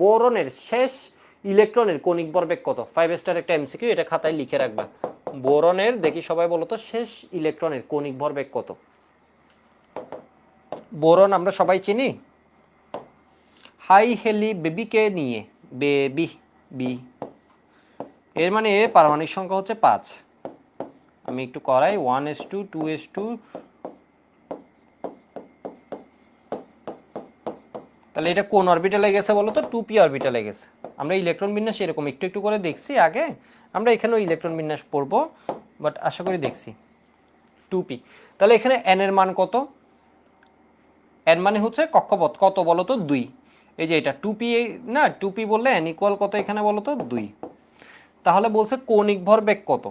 বোরনের শেষ ইলেকট্রনের কণিক ভরবেগ কত? ফাইভ স্টার একটা এমসিকিউ এটা খাতায় লিখে রাখবা। বোরনের, দেখি সবাই বলো তো, শেষ ইলেকট্রনের কণিক ভরবেগ কত? বোরন আমরা সবাই চিনি? হাই হেলি বেবিকে নিয়ে, বেবি, বি। এর মানে পারমাণবিক সংখ্যা হচ্ছে পাঁচ। আমি একটু করাই one S two two S two তাহলে এটা কোন অরবিটালে গেছে বলো তো? টু পি অরবিটালে গেছে। আমরা ইলেকট্রন বিন্যাস এরকম একটু একটু করে দেখছি আগে। আমরা এখানেও ইলেকট্রন বিন্যাস পড়ব বাট আশা করি দেখছি। Two P. তাহলে এখানে এন এর মান কত? এন মানে হচ্ছে কক্ষপথ। কত বলো তো? দুই। এই যে এটা টু পি, না, টু পি বললে এন ইকুয়াল কত এখানে বলো তো? দুই। তাহলে বলছে কৌণিক ভরবেগ কত?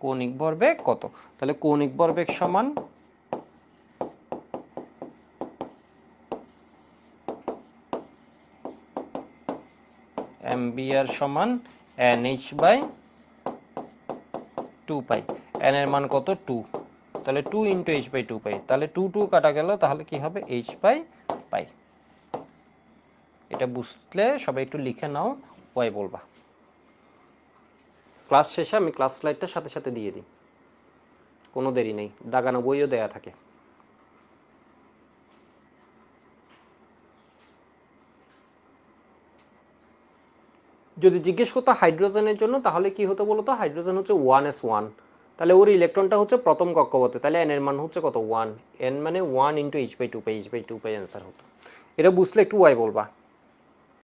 কৌণিক ভরবেগ কত? তাহলে কৌণিক ভরবেগ সমান এমবিআর সমান N H by two pi. N এর মান কত? টু। তাহলে two into H by two pi. তাহলে টু টু কাটা গেল, তাহলে কি হবে? H by pi. এটা বুঝলে সবাই একটু লিখে নাও ওয়াই বলবা। ক্লাস শেষে আমি ক্লাস স্লাইডটার সাথে সাথে দিয়ে দিই। কোনো দেরি নেই। দাগানো বইও দেয়া থাকে। যদি জিজ্ঞেস করতো হাইড্রোজেনের জন্য, তাহলে কি হতো বলতো? হাইড্রোজেন হচ্ছে ওয়ান এস ওয়ান তাহলে ওর ইলেকট্রনটা হচ্ছে প্রথম কক্ষপথে। তাহলে এন এর মান হচ্ছে কত? ওয়ান এন মানে one into H by two pi H by two pi answer হতো। এটা বুঝলে একটু ওয়াই বলবা।